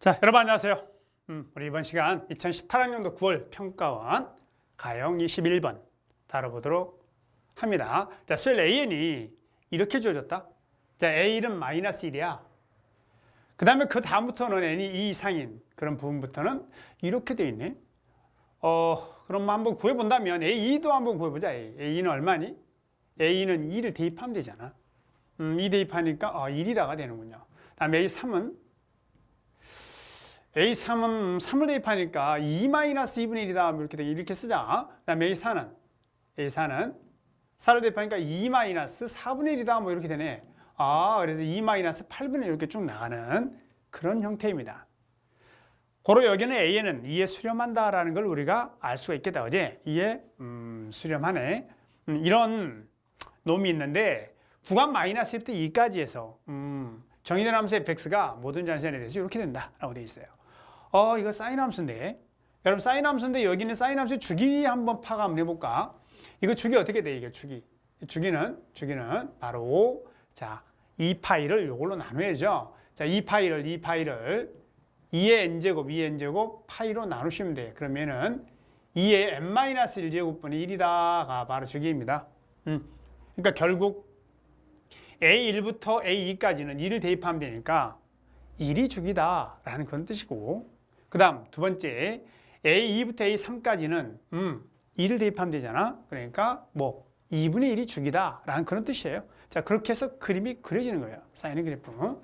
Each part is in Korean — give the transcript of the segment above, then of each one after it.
자, 여러분 안녕하세요. 음, 우리 이번 시간 2018학년도 9월 평가원 가형 21번 다뤄보도록 합니다. 자, 수열 AN이 이렇게 주어졌다. 자, A는 마이너스 1이야. 그 다음에 그 다음부터는 N이 2 이상인 그런 부분부터는 이렇게 돼 있네. 어, 그럼 한번 구해본다면 A2도 한번 구해보자. A. A는 얼마니? A는 2를 대입하면 되잖아. 음, 2 대입하니까 어, 1이다가 되는군요. 다음에 A3은 A3은 3을 대입하니까 2-2분의 1이다 이렇게 되게 이렇게 쓰자. 그다음에 A4는 A4는 4를 대입하니까 2-4분의 1이다 뭐 이렇게 되네. 아, 그래서 2-8분의 1 이렇게 쭉 나가는 그런 형태입니다. 고로 여기는 A에는 2에 수렴한다라는 걸 우리가 알 수가 있겠다. 어제 2에 음, 수렴하네. 음, 이런 놈이 있는데 구간 마이너스 1부터 2까지 해서 음, 정의된 함수의 fx가 모든 전선에 대해서 이렇게 된다라고 되어 있어요. 어, 이거 사인 함수인데. 여러분 사인 함수인데 여기는 사인 함수의 주기 한번 파가 한번 해볼까? 이거 주기 어떻게 돼? 이게 주기. 주기는 주기는 바로 자, 2파이를 이걸로 나눠야죠. 자, 2파이를 2파이를 2의 n제곱 2의 n제곱 파이로 나누시면 돼. 그러면은 2의 n-1제곱분의 1이다가 바로 주기입니다. 음. 그러니까 결국 A1부터 A2까지는 1을 대입하면 되니까 1이 주기다라는 그런 뜻이고 그 다음 두 번째 A2부터 A3까지는 음, 2를 대입하면 되잖아. 그러니까 뭐 2분의 1이 주기다 라는 그런 뜻이에요. 자 그렇게 해서 그림이 그려지는 거예요. 사인의 그래프.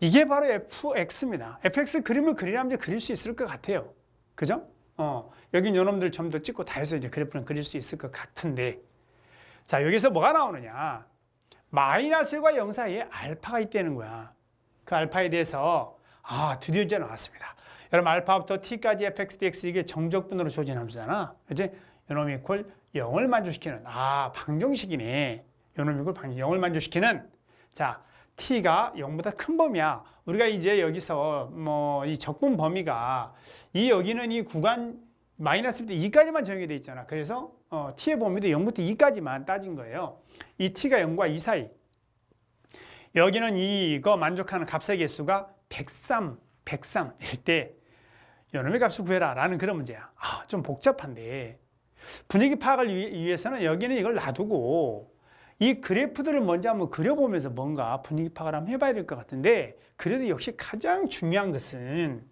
이게 바로 fx입니다. Fx 그림을 그리려면 이제 그릴 수 있을 것 같아요. 그죠? 어, 여기 요놈들 점도 찍고 다 해서 이제 그래프는 그릴 수 있을 것 같은데. 자 여기서 뭐가 나오느냐? 마이너스과 0 사이에 알파가 있다는 거야. 그 알파에 대해서 아 드디어 이제 나왔습니다. 여러분 알파부터 t까지 fx, dx 이게 정적분으로 주어진 함수잖아. 이제 요놈 이퀄 0을 만족시키는 아 방정식이네. 요놈 이퀄 방 0을 만족시키는 자 t가 0보다 큰 범위야. 우리가 이제 여기서 뭐 이 적분 범위가 이 여기는 이 구간 마이너스부터 2까지만 정해져 돼 있잖아. 그래서 어, t의 범위도 0부터 2까지만 따진 거예요. 이 t가 0과 2 사이. 여기는 이거 만족하는 값의 개수가 103, 103일 때 요놈의 값을 구해라 라는 그런 문제야. 아, 좀 복잡한데 분위기 파악을 위- 위해서는 여기는 이걸 놔두고 이 그래프들을 먼저 한번 그려보면서 뭔가 분위기 파악을 한번 해봐야 될 것 같은데 그래도 역시 가장 중요한 것은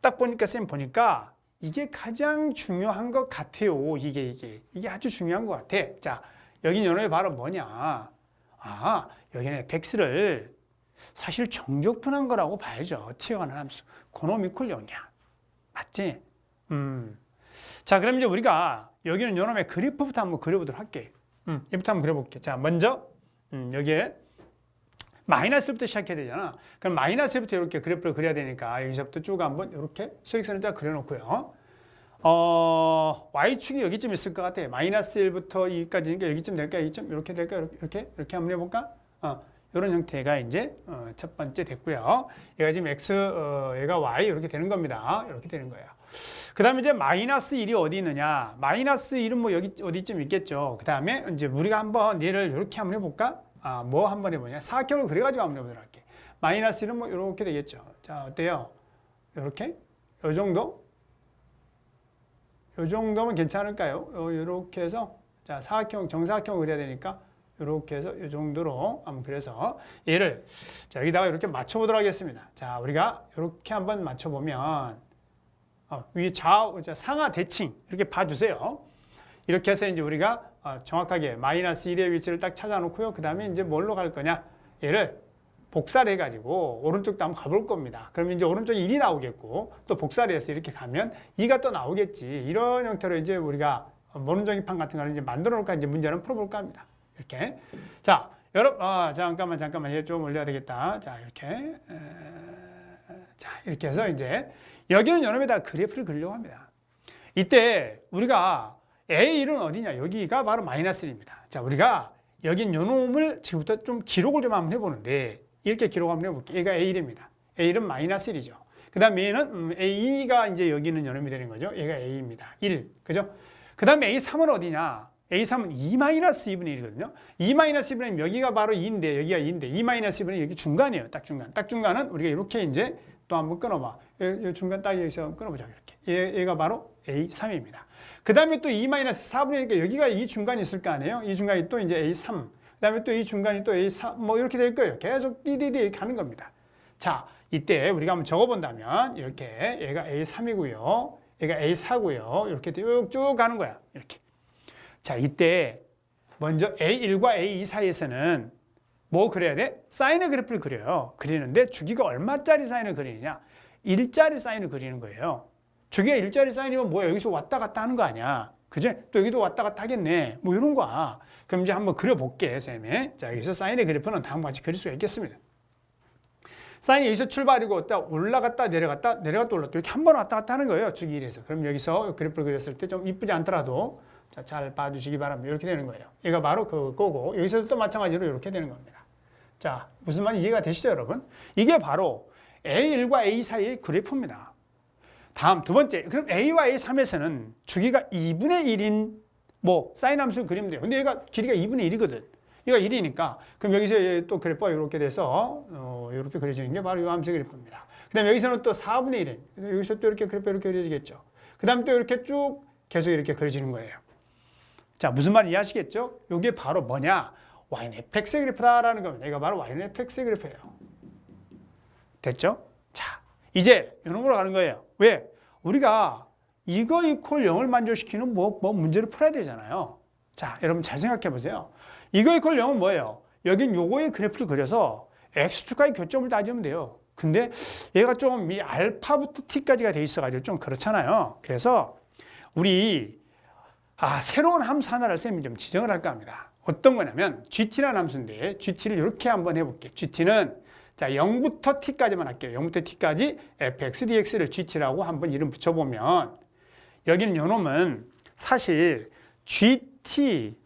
딱 보니까 쌤 보니까 이게 가장 중요한 것 같아요. 이게 이게 이게 아주 중요한 것 같아. 자 여기 연어의 바로 뭐냐? 아 여기는 백스를 사실 정적분한 거라고 봐야죠. 튀어가는 함수. 이퀄 0이야. 맞지? 음. 자 그럼 이제 우리가 여기는 요놈의 그래프부터 한번 그려보도록 할게. 음, 이부터 한번 그려볼게. 자 먼저 음, 여기에 마이너스부터 시작해야 되잖아. 그럼 마이너스부터 이렇게 그래프를 그려야 되니까 여기서부터 쭉 한번 이렇게 수익선을 쫙 그려놓고요. 어, y축이 여기쯤 있을 것 같아. 마이너스 1부터 2까지니까 여기쯤 될까? 여기쯤 이렇게 될까? 이렇게 이렇게, 이렇게 한번 해볼까? 어, 이런 형태가 이제 어, 첫 번째 됐고요. 얘가 지금 x, 어, 얘가 y 이렇게 되는 겁니다. 이렇게 되는 거예요. 그 다음에 이제 마이너스 1이 어디 있느냐? 마이너스 1은 뭐 여기 어디쯤 있겠죠. 그 다음에 이제 우리가 한번 얘를 이렇게 한번 해볼까? 아, 뭐 한번 해보냐? 사각형을 그려가지고 한번 해보도록 할게. 마이너스 1은 뭐 이렇게 되겠죠. 자, 어때요? 이렇게? 요 정도? 요 정도면 괜찮을까요? 요, 요렇게 해서 자, 사각형, 정사각형을 그려야 되니까 이렇게 해서 이 정도로 한번 그래서 얘를 자, 여기다가 이렇게 맞춰보도록 하겠습니다. 자, 우리가 이렇게 한번 맞춰보면 어, 위에 좌우, 자, 상하 대칭 이렇게 봐주세요. 이렇게 해서 이제 우리가 어, 정확하게 마이너스 1의 위치를 딱 찾아놓고요. 그 다음에 이제 뭘로 갈 거냐? 얘를 복사를 해가지고 오른쪽도 한번 가볼 겁니다. 그러면 이제 오른쪽에 1이 나오겠고 또 복사를 해서 이렇게 가면 2가 또 나오겠지. 이런 형태로 이제 우리가 모른정의판 같은 거를 이제 만들어 놓을까 이제 문제는 풀어볼까 합니다. 이렇게. 자, 여러분, 아, 잠깐만, 잠깐만. 얘 좀 올려야 되겠다. 자, 이렇게. 에, 자, 이렇게 해서 이제 여기는 여름에다 그래프를 그리려고 합니다. 이때 우리가 A1은 어디냐? 여기가 바로 마이너스 1입니다. 자, 우리가 여긴 요 놈을 지금부터 좀 기록을 좀 한번 해보는데 이렇게 기록 한번 해볼게요. 얘가 A1입니다. A1은 마이너스 1이죠. 그 다음 얘는 음, A2가 이제 여기는 요놈이 되는 거죠. 얘가 A입니다. 1. 그죠? 그 다음에 A3은 어디냐? A3은 2-2분의 1이거든요. 2-2분의 1 여기가 바로 2인데 여기가 2인데 2-2분의 1이 여기 중간이에요. 딱 중간. 딱 중간은 우리가 이렇게 이제 또 한번 끊어봐. 이, 이 중간 딱 여기서 끊어보자 이렇게. 얘, 얘가 바로 A3입니다. 그 다음에 또 2-4분의 1이니까 여기가 이 중간이 있을 거 아니에요? 이 중간이 또 이제 A3. 그 다음에 또 이 중간이 또 A4. 뭐 이렇게 될 거예요. 계속 띠디디 이렇게 하는 겁니다. 자, 이때 우리가 한번 적어본다면 이렇게 얘가 A3이고요. 얘가 A4고요. 이렇게 쭉쭉 가는 거야. 이렇게. 자, 이때 먼저 A1과 A2 사이에서는 뭐 그려야 돼? 사인의 그래프를 그려요. 그리는데 주기가 얼마짜리 사인을 그리느냐? 1짜리 사인을 그리는 거예요. 주기가 1짜리 사인이면 뭐야? 여기서 왔다 갔다 하는 거 아니야. 그죠? 또 여기도 왔다 갔다 하겠네. 뭐 이런 거야. 그럼 이제 한번 그려볼게, 쌤이. 자, 여기서 사인의 그래프는 다음과 같이 그릴 수가 있겠습니다. 사인이 여기서 출발이고 딱 올라갔다 내려갔다 내려갔다 올랐다 이렇게 한 번 왔다 갔다 하는 거예요. 주기 1에서. 그럼 여기서 그래프를 그렸을 때 좀 이쁘지 않더라도 자, 잘 봐주시기 바랍니다. 이렇게 되는 거예요. 얘가 바로 그거고 여기서도 또 마찬가지로 이렇게 되는 겁니다. 자, 무슨 말인지 이해가 되시죠, 여러분? 이게 바로 A1과 A 사이의 그래프입니다. 다음 두 번째, 그럼 A와 A3에서는 주기가 2분의 1인 뭐 사인 함수 그리면 돼요. 근데 얘가 길이가 2분의 1이거든. 얘가 1이니까 그럼 여기서 또 그래프가 이렇게 돼서 어, 이렇게 그려지는 게 바로 이 함수 그래프입니다. 그 다음에 여기서는 또 4분의 1인 여기서 또 이렇게 그래프 이렇게 그려지겠죠. 그 다음 또 이렇게 쭉 계속 이렇게 그려지는 거예요. 자 무슨 말인지 이해하시겠죠? 이게 바로 뭐냐? y는 fx의 그래프다라는 겁니다. 이거 바로 y는 fx의 그래프예요. 됐죠? 자 이제 이런 걸로 가는 거예요. 왜? 우리가 이거 이퀄 0을 만족시키는 뭐, 뭐 문제를 풀어야 되잖아요. 자 여러분 잘 생각해 보세요. 이거 이퀄 0은 뭐예요? 여긴 요거의 그래프를 그려서 x축과의 교점을 따지면 돼요. 근데 얘가 좀 이 알파부터 t까지가 돼 있어가지고 좀 그렇잖아요. 그래서 우리 아 새로운 함수 하나를 쌤이 좀 지정을 할까 합니다. 어떤 거냐면 gt라는 함수인데 gt를 이렇게 한번 해볼게요. gt는 자 0부터 t까지만 할게요. 0부터 t까지 fx dx를 gt라고 한번 이름 붙여보면 여기는 요놈은 사실 gt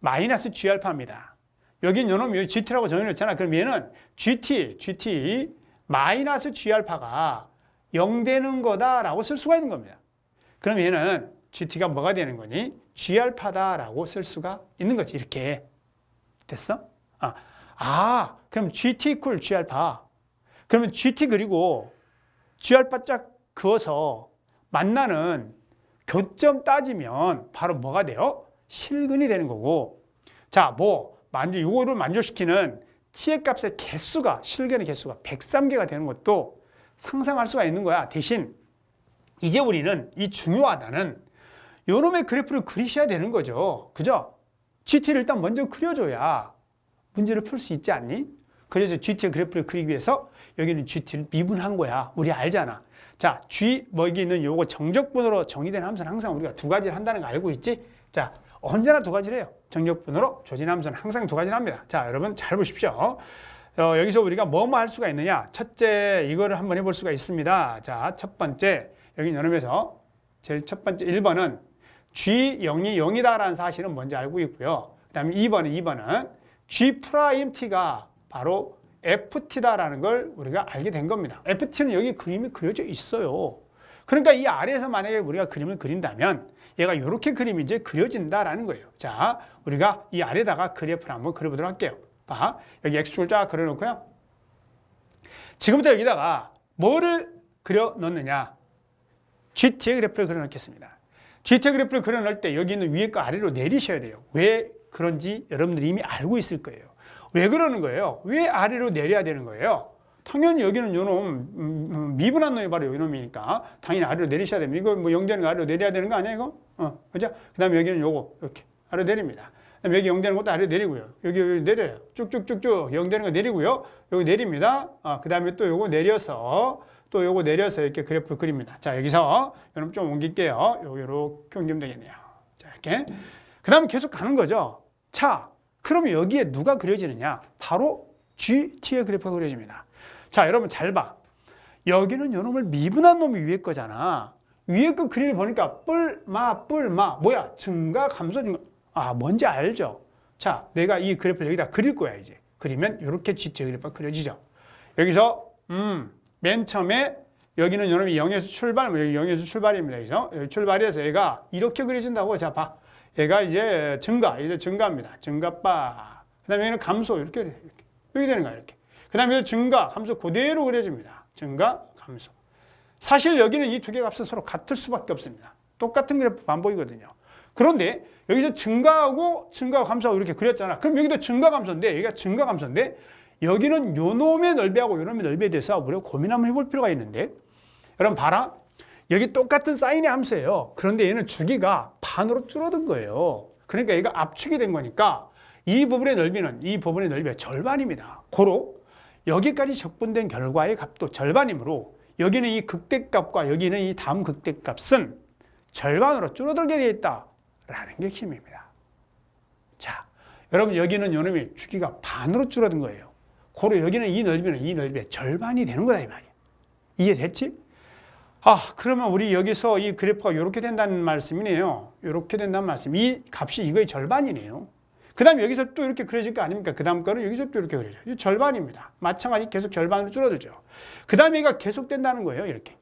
마이너스 g알파입니다. 여긴 요놈이 gt라고 정해놓잖아. 그럼 얘는 gt, gt 마이너스 g알파가 0 되는 거다라고 쓸 수가 있는 겁니다. 그럼 얘는 gt가 뭐가 되는 거니? g알파다라고 쓸 수가 있는 거지. 이렇게 됐어? 아, 아 그럼 gt 이퀄 g알파. 그러면 gt 그리고 g알파 짝 그어서 만나는 교점 따지면 바로 뭐가 돼요? 실근이 되는 거고. 자, 뭐 만족 요거를 만족시키는 t의 값의 개수가 실근의 개수가 103개가 되는 것도 상상할 수가 있는 거야. 대신 이제 우리는 이 중요하다는 요놈의 그래프를 그리셔야 되는 거죠. 그죠? GT를 일단 먼저 그려줘야 문제를 풀 수 있지 않니? 그래서 GT의 그래프를 그리기 위해서 여기는 GT를 미분한 거야. 우리 알잖아. 자, G 뭐 여기 있는 요거 정적분으로 정의된 함수는 항상 우리가 두 가지를 한다는 거 알고 있지? 자, 언제나 두 가지를 해요. 정적분으로 조진 함수는 항상 두 가지를 합니다. 자, 여러분 잘 보십시오. 어, 여기서 우리가 뭐뭐 할 수가 있느냐? 첫째, 이거를 한번 해볼 수가 있습니다. 자, 첫 번째, 여기 여름에서 제일 첫 번째 1번은 G0이 0이다라는 사실은 뭔지 알고 있고요. 그 다음에 2번은 2번은 G 프라임 T가 바로 FT다라는 걸 우리가 알게 된 겁니다. FT는 여기 그림이 그려져 있어요. 그러니까 이 아래에서 만약에 우리가 그림을 그린다면 얘가 이렇게 그림이 이제 그려진다라는 거예요. 자, 우리가 이 아래다가 그래프를 한번 그려보도록 할게요. 봐, 여기 X축을 쫙 그려놓고요. 지금부터 여기다가 뭐를 그려 넣느냐? GT의 그래프를 그려 넣겠습니다. GT의 그래프를 그려 넣을 때 여기 있는 위에 거 아래로 내리셔야 돼요. 왜 그런지 여러분들이 이미 알고 있을 거예요. 왜 그러는 거예요? 왜 아래로 내려야 되는 거예요? 당연히 여기는 요놈 음, 음, 미분한 놈이 바로 요놈이니까 당연히 아래로 내리셔야 됩니다. 이거 뭐 0되는 거 아래로 내려야 되는 거 아니야 이거? 어, 그죠? 그 다음에 여기는 요거 이렇게 아래로 내립니다. 그다음에 여기 0 되는 것도 아래로 내리고요. 여기, 여기 내려요. 쭉쭉쭉쭉 0 되는 거 내리고요. 여기 내립니다. 아, 그 다음에 또 요거 내려서 또 요거 내려서 이렇게 그래프를 그립니다. 자, 여기서 여러분 좀 옮길게요. 요 이렇게 옮기면 되겠네요. 자, 이렇게. 그 다음에 계속 가는 거죠. 자, 그러면 여기에 누가 그려지느냐? 바로 GT의 그래프가 그려집니다. 자, 여러분 잘 봐. 여기는 요놈을 미분한 놈이 위에 거잖아. 위에 거 그림을 보니까 뿔 마 뿔 마 뭐야? 증가 감소 증가. 아, 뭔지 알죠? 자, 내가 이 그래프를 여기다 그릴 거야, 이제. 그리면 이렇게 GT 그래프가 그려지죠. 여기서 음, 맨 처음에 여기는 요놈이 0에서 출발, 뭐 여기 0에서 출발입니다. 그죠? 여기 출발해서 얘가 이렇게 그려진다고. 자, 봐. 얘가 이제 증가, 이제 증가입니다. 증가바. 그 다음에 여기는 감소, 이렇게, 이렇게. 이렇게 되는 거야, 이렇게. 그 다음에 증가, 감소 그대로 그려집니다. 증가, 감소. 사실 여기는 이 두 개 값은 서로 같을 수밖에 없습니다. 똑같은 그래프 반복이거든요. 그런데 여기서 증가하고 증가하고 감소하고 이렇게 그렸잖아. 그럼 여기도 증가 감소인데 여기가 증가 감소인데 여기는 요 놈의 넓이하고 요 놈의 넓이에 대해서 우리가 고민 한번 해볼 필요가 있는데 여러분 봐라. 여기 똑같은 사인의 함수예요. 그런데 얘는 주기가 반으로 줄어든 거예요. 그러니까 얘가 압축이 된 거니까 이 부분의 넓이는 이 부분의 넓이의 절반입니다. 고로 여기까지 적분된 결과의 값도 절반이므로 여기는 이 극대값과 여기는 이 다음 극대값은 절반으로 줄어들게 되어 있다라는 게 핵심입니다. 자, 여러분 여기는 요놈이 주기가 반으로 줄어든 거예요. 고로 여기는 이 넓이는 이 넓이의 절반이 되는 거다 이 말이야. 이해됐지? 아, 그러면 우리 여기서 이 그래프가 이렇게 된다는 말씀이네요. 이렇게 된다는 말씀. 이 값이 이거의 절반이네요. 그 다음에 여기서 또 이렇게 그려질 거 아닙니까? 그 다음 거는 여기서 또 이렇게 그려져요. 이 절반입니다. 마찬가지 계속 절반으로 줄어들죠. 그 다음에 얘가 계속 된다는 거예요. 이렇게.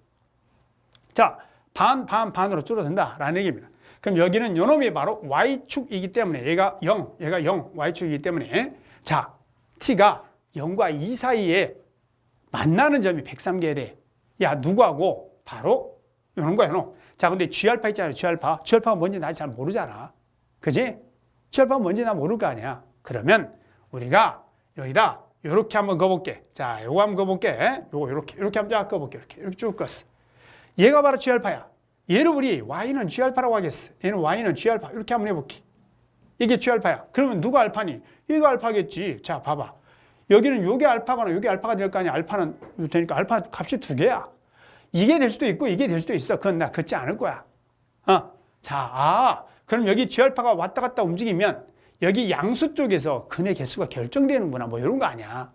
자, 반, 반, 반으로 줄어든다라는 얘기입니다. 그럼 여기는 요놈이 바로 y축이기 때문에 얘가 0, 얘가 0, y축이기 때문에 자, t가 0과 2 사이에 만나는 점이 103개에 돼. 야, 누구하고? 바로 요런 거야, 요 자, 근데 G알파 있잖아요, G알파. G알파가 뭔지 나 잘 모르잖아. 그지? G알파가 뭔지 나 모를 거 아니야. 그러면 우리가 여기다 요렇게 한번 그어볼게. 자, 요거 한번 그어볼게. 요거 요렇게, 요렇게 한번 쫙 그어볼게. 이렇게, 이렇게 쭉 그었어. 얘가 바로 G알파야. 얘를 우리 Y는 G알파라고 하겠어. 얘는 Y는 G알파. 이렇게 한번 해볼게. 이게 G알파야. 그러면 누가 알파니? 얘가 알파겠지. 자, 봐봐. 여기는 요게 알파거나 요게 알파가 될 거 아니야. 알파는 되니까 알파 값이 두 개야. 이게 될 수도 있고 이게 될 수도 있어. 그건 나 긋지 않을 거야. 어. 자, 아, 그럼 여기 G알파가 왔다 갔다 움직이면 여기 양수 쪽에서 근의 개수가 결정되는구나. 뭐 이런 거 아니야.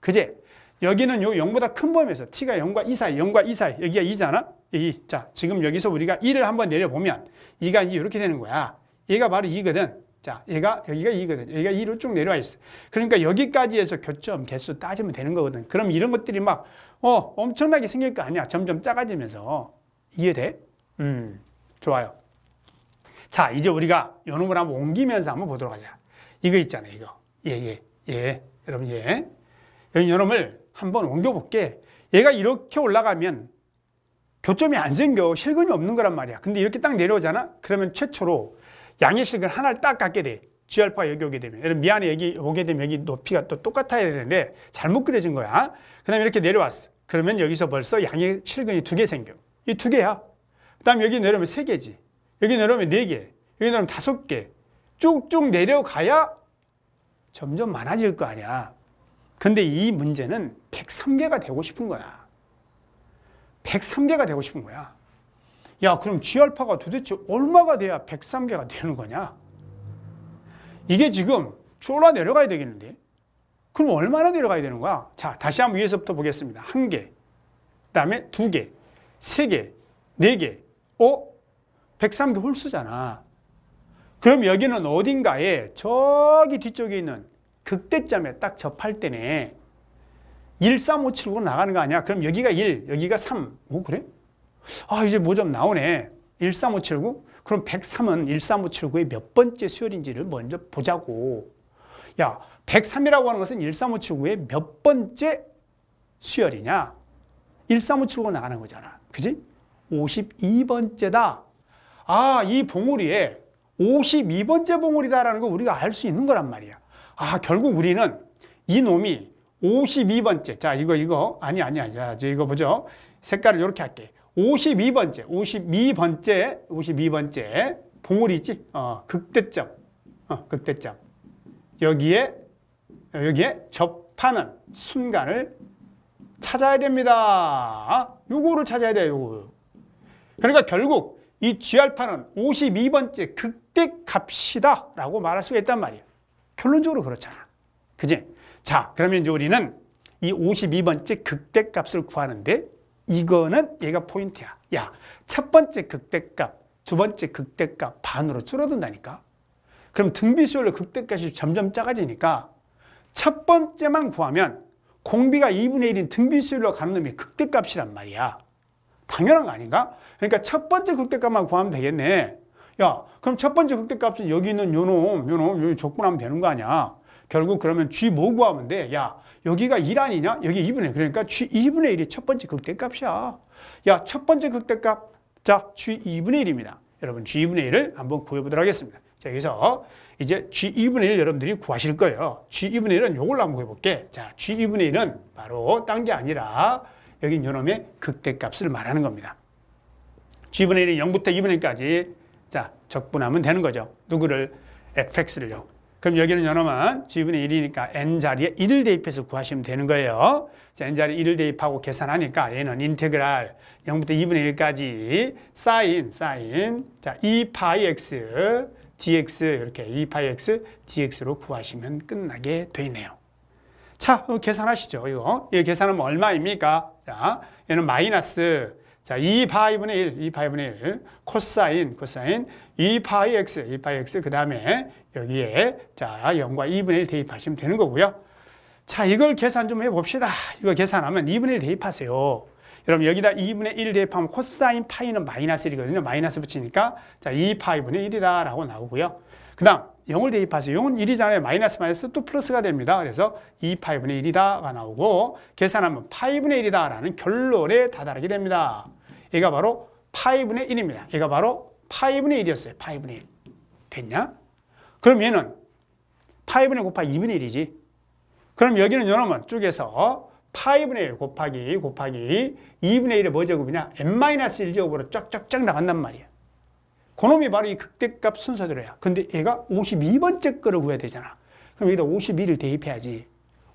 그제? 여기는 요 0보다 큰 범위에서 t가 0과 2 사이, 0과 2 사이, 여기가 2잖아? 2. 자, 지금 여기서 우리가 2를 한번 내려보면 2가 이제 이렇게 되는 거야. 얘가 바로 2거든. 자, 얘가 여기가 2거든. 여기가 2로 쭉 내려와 있어. 그러니까 여기까지 해서 교점 개수 따지면 되는 거거든. 그럼 이런 것들이 막 어, 엄청나게 생길 거 아니야. 점점 작아지면서. 이해돼? 음, 좋아요. 자, 이제 우리가 요 놈을 한번 옮기면서 한번 보도록 하자. 이거 있잖아요, 이거. 예, 예, 예. 여러분, 예. 여기 요 놈을 한번 옮겨 볼게. 얘가 이렇게 올라가면 교점이 안 생겨. 실근이 없는 거란 말이야. 근데 이렇게 딱 내려오잖아? 그러면 최초로 양의 실근 하나를 딱 갖게 돼. G알파 여기 오게 되면. 여러분, 미안해. 여기 오게 되면 여기 높이가 또 똑같아야 되는데 잘못 그려진 거야. 그 다음에 이렇게 내려왔어. 그러면 여기서 벌써 양의 실근이 두 개 생겨. 이 두 개야. 그 다음에 여기 내려오면 세 개지. 여기 내려오면 네 개. 여기 내려오면 다섯 개. 쭉쭉 내려가야 점점 많아질 거 아니야. 근데 이 문제는 103개가 되고 싶은 거야. 103개가 되고 싶은 거야. 야, 그럼 G알파가 도대체 얼마가 돼야 103개가 되는 거냐? 이게 지금 쫄아 내려가야 되겠는데? 그럼 얼마나 내려가야 되는 거야? 자, 다시 한번 위에서부터 보겠습니다. 한 개, 그 다음에 두 개, 세 개, 네 개, 어? 103개 홀수잖아. 그럼 여기는 어딘가에 저기 뒤쪽에 있는 극대점에 딱 접할 때네. 13579로 나가는 거 아니야? 그럼 여기가 1, 여기가 3. 오, 그래? 아, 이제 뭐 좀 나오네. 13579? 그럼 103은 13579의 몇 번째 수열인지를 먼저 보자고. 야, 103이라고 하는 것은 13579의 몇 번째 수열이냐? 13579가 나가는 거잖아. 그지? 52번째다. 아, 이 봉우리에 52번째 봉우리다라는 걸 우리가 알 수 있는 거란 말이야. 아, 결국 우리는 이 놈이 52번째. 자, 이거, 이거. 아니, 아니, 아니. 자, 이거 보죠. 색깔을 이렇게 할게. 52번째, 52번째, 52번째. 봉우리 있지? 어, 극대점. 어, 극대점. 여기에, 여기에 접하는 순간을 찾아야 됩니다. 요거를 찾아야 돼요, 요거. 그러니까 결국 이 G알파는 52번째 극대값이다 라고 말할 수가 있단 말이에요. 결론적으로 그렇잖아. 그지? 자, 그러면 이제 우리는 이 52번째 극대값을 구하는데 이거는 얘가 포인트야. 야, 첫 번째 극대값, 두 번째 극대값 반으로 줄어든다니까. 그럼 등비수열로 극대값이 점점 작아지니까 첫 번째만 구하면 공비가 2분의 1인 등비수열로 가는 놈이 극대값이란 말이야. 당연한 거 아닌가? 그러니까 첫 번째 극대값만 구하면 되겠네. 야, 그럼 첫 번째 극대값은 여기 있는 요 놈, 요 놈, 요 적분하면 되는 거 아니야? 결국 그러면 G 뭐 구하면 돼? 야, 여기가 1 아니냐? 여기 2분의 1. 그러니까 G 2분의 1이 첫 번째 극대값이야. 야, 첫 번째 극대값. 자, G 2분의 1입니다. 여러분, G 2분의 1을 한번 구해보도록 하겠습니다. 자, 여기서 이제 G 2분의 1 여러분들이 구하실 거예요. G 2분의 1은 요걸로 한번 구해볼게. 자, G 2분의 1은 바로 딴 게 아니라 여기 요놈의 극대값을 말하는 겁니다. G분의 1이 0부터 2분의 1까지 자, 적분하면 되는 거죠. 누구를? fx를요. 그럼 여기는 요놈은 G분의 1이니까 n자리에 1을 대입해서 구하시면 되는 거예요. 자, n자리에 1을 대입하고 계산하니까 얘는 인테그랄 0부터 2분의 1까지 사인, 사인 자, 2파이 x dx 이렇게 2파이 x dx로 구하시면 끝나게 돼 있네요. 자, 어, 계산하시죠. 이거. 이 계산하면 얼마입니까? 자, 얘는 마이너스 자, 2파이분의 1, 2파이분의 1, 코사인, 코사인, 2파이 x, 2파이 x, 그 다음에 여기에 자, 0과 2분의 1 대입하시면 되는 거고요. 자, 이걸 계산 좀 해봅시다. 이거 계산하면 2분의 1 대입하세요. 여러분, 여기다 2분의 1 대입하면 코사인 파이는 마이너스 1이거든요. 마이너스 붙이니까 자, 2파이분의 1이다 라고 나오고요. 그 다음, 0을 대입하세요. 0은 1이잖아요. 마이너스 마이너스 또 플러스가 됩니다. 그래서 2파이분의 1이다가 나오고 계산하면 파이분의 1이다 라는 결론에 다다르게 됩니다. 얘가 바로 파이분의 1입니다. 얘가 바로 파이분의 1이었어요. 파이분의 1. 됐냐? 그럼 얘는 파이분의 1 곱하기 2분의 1이지. 그럼 여기는 요놈은 쭉에서 파이분의 1 곱하기 곱하기 2분의 1의 뭐 제곱이냐? n-1 제곱으로 쫙쫙쫙 나간단 말이야. 그놈이 바로 이 극대값 순서대로야. 근데 얘가 52번째 거를 구해야 되잖아. 그럼 여기다 51을 대입해야지.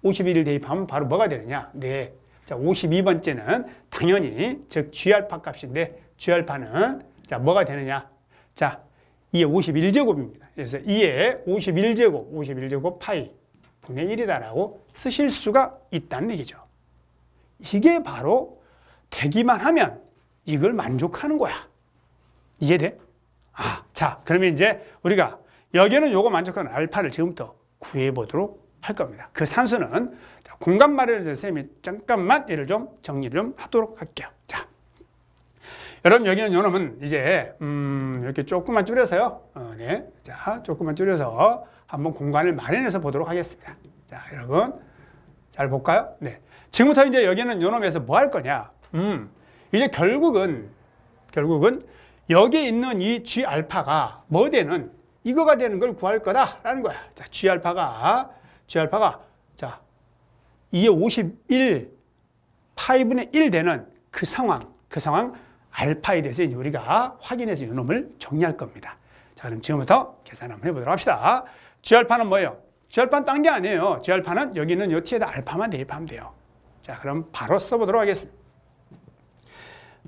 51을 대입하면 바로 뭐가 되느냐? 네. 자, 52번째는 당연히 즉 G알파 값인데 G알파는 자, 뭐가 되느냐? 자, 2의 51제곱입니다. 그래서 2의 51제곱, 51제곱 파이 분의 1이다라고 쓰실 수가 있다는 얘기죠. 이게 바로 되기만 하면 이걸 만족하는 거야. 이해돼? 아, 자, 그러면 이제 우리가 여기는 요거 만족하는 알파를 지금부터 구해 보도록 할 겁니다. 그 산수는 자, 공간 마련을 선생님이 잠깐만 얘를 좀 정리를 좀 하도록 할게요. 자, 여러분 여기는 요놈은 이제 음, 이렇게 조금만 줄여서요. 어, 네, 자, 조금만 줄여서 한번 공간을 마련해서 보도록 하겠습니다. 자, 여러분 잘 볼까요? 네, 지금부터 이제 여기는 요놈에서 뭐 할 거냐? 음, 이제 결국은 결국은 여기에 있는 이 G 알파가 뭐 되는 이거가 되는 걸 구할 거다라는 거야. 자, G 알파가 G 알파가 자 2의 51 파이분의 1 되는 그 상황, 그 상황 알파에 대해서 이제 우리가 확인해서 이놈을 정리할 겁니다. 자, 그럼 지금부터 계산 한번 해보도록 합시다. G 알파는 뭐예요? G 알파는 딴 게 아니에요. G 알파는 여기 있는 요 t에다 알파만 대입하면 돼요. 자, 그럼 바로 써보도록 하겠습니다.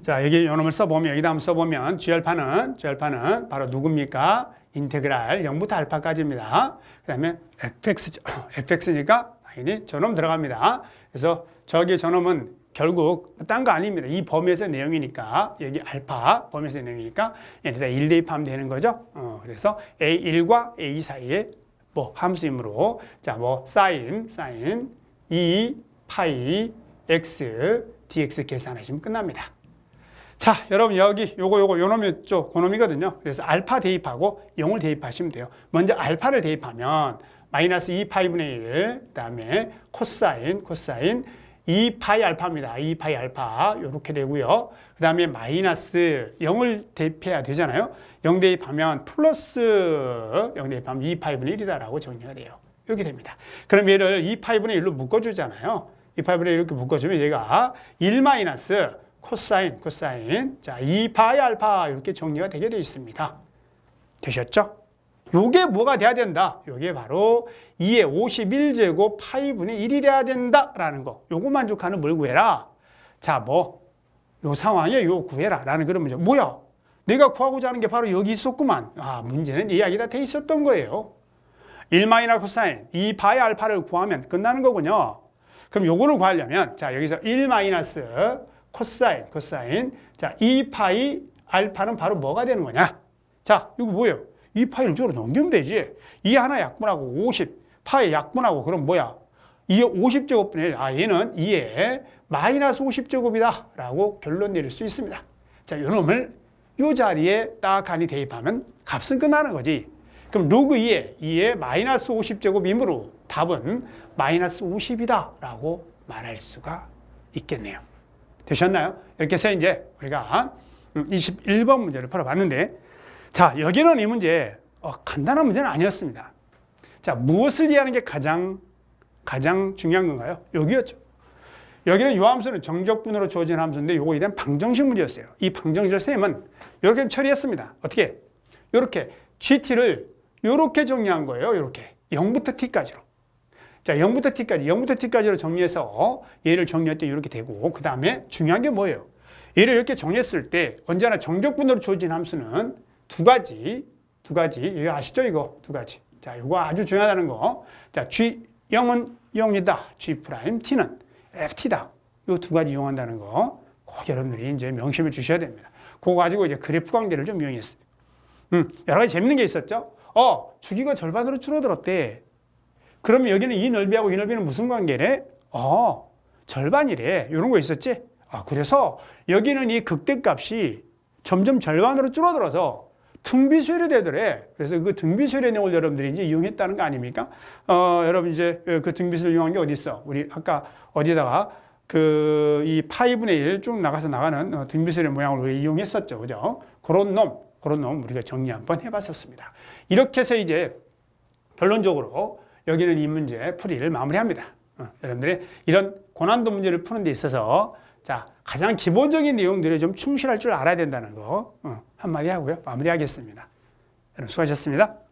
자, 여기 요놈을 써보면, 여기다 한번 써보면, G알파는, G알파는 바로 누굽니까? 인테그랄 0부터 알파까지입니다. 그 다음에 fx, fx니까 당연히 저놈 들어갑니다. 그래서 저기 저놈은 결국 딴 거 아닙니다. 이 범위에서 내용이니까, 여기 알파 범위에서 내용이니까 얘네다 1 대입하면 되는 거죠. 어, 그래서 a1과 a 사이에 뭐 함수이므로, 자, 뭐, 사인, 사인, 2, 파이, x, dx 계산하시면 끝납니다. 자, 여러분 여기 요거 요거 요 놈이 쪽 고놈이거든요. 그래서 알파 대입하고 0을 대입하시면 돼요. 먼저 알파를 대입하면 마이너스 2파이분의 1, 그다음에 코사인, 코사인 2파이 알파입니다. 2파이 알파 이렇게 되고요. 그 다음에 마이너스 0을 대입해야 되잖아요. 0 대입하면 플러스 0 대입하면 2파이분의 1이다라고 정리가 돼요. 이렇게 됩니다. 그럼 얘를 2파이분의 1로 묶어주잖아요. 2파이분의 1 이렇게 묶어주면 얘가 1 마이너스 코사인, 코사인. 자, 2파이 알파 이렇게 정리가 되게 되어 있습니다. 되셨죠? 요게 뭐가 돼야 된다? 요게 바로 2의 51제곱 파이분의 1이 돼야 된다라는 거. 요거 만족하는 뭘 구해라? 자, 뭐, 요 상황에 요 구해라. 라는 그런 문제. 뭐야? 내가 구하고자 하는 게 바로 여기 있었구만. 아, 문제는 이야기가 돼 있었던 거예요. 1 마이너 코사인 2파이 알파를 구하면 끝나는 거군요. 그럼 요거를 구하려면, 자, 여기서 1 마이너스 코사인, 코사인. 자, 2 파이 알파는 바로 뭐가 되는 거냐? 자, 이거 뭐예요? 2파이를 이쪽으로 넘기면 되지. 2 하나 약분하고 50, 파이 약분하고 그럼 뭐야? 2의 50제곱분의 1. 아, 얘는 2의 마이너스 50제곱이다. 라고 결론 내릴 수 있습니다. 자, 요 놈을 요 자리에 딱 간이 대입하면 값은 끝나는 거지. 그럼 로그 2에 2의 마이너스 50제곱이므로 답은 마이너스 50이다 라고 말할 수가 있겠네요. 되셨나요? 이렇게 해서 이제 우리가 21번 문제를 풀어봤는데 자 여기는 이 문제 어, 간단한 문제는 아니었습니다. 자 무엇을 이해하는 게 가장 가장 중요한 건가요? 여기였죠. 여기는 요 함수는 정적분으로 주어진 함수인데 요거 이런 방정식 문제였어요. 이 방정식을 쌤은 이렇게 처리했습니다. 어떻게? 이렇게 GT를 이렇게 정리한 거예요. 이렇게 0부터 T까지로. 자, 0부터 T까지, 0부터 T까지로 정리해서 얘를 정리할 때 이렇게 되고 그 다음에 중요한 게 뭐예요? 얘를 이렇게 정리했을 때 언제나 정적분으로 주어진 함수는 두 가지, 두 가지, 이거 아시죠? 이거 두 가지. 자, 이거 아주 중요하다는 거. 자, G 0은 0이다. G 프라임 T는 FT다. 이 두 가지 이용한다는 거. 꼭 여러분들이 이제 명심해 주셔야 됩니다. 그거 가지고 이제 그래프 관계를 좀 이용했어요. 음, 여러 가지 재밌는 게 있었죠. 어, 주기가 절반으로 줄어들었대. 그러면 여기는 이 넓이하고 이 넓이는 무슨 관계래? 어, 절반이래. 이런 거 있었지? 아, 그래서 여기는 이 극대값이 점점 절반으로 줄어들어서 등비수열이 되더래. 그래서 그 등비수열의 내용을 여러분들이 이제 이용했다는 거 아닙니까? 어, 여러분 이제 그 등비수를 이용한 게 어디 있어? 우리 아까 어디다가 그 이 파이분의 1 쭉 나가서 나가는 어, 등비수열의 모양을 우리 이용했었죠. 그죠? 그런 놈, 그런 놈 우리가 정리 한번 해봤었습니다. 이렇게 해서 이제 결론적으로 여기는 이 문제 풀이를 마무리합니다. 어, 여러분들이 이런 고난도 문제를 푸는 데 있어서 자 가장 기본적인 내용들에 좀 충실할 줄 알아야 된다는 거 어, 한마디 하고요 마무리하겠습니다. 여러분 수고하셨습니다.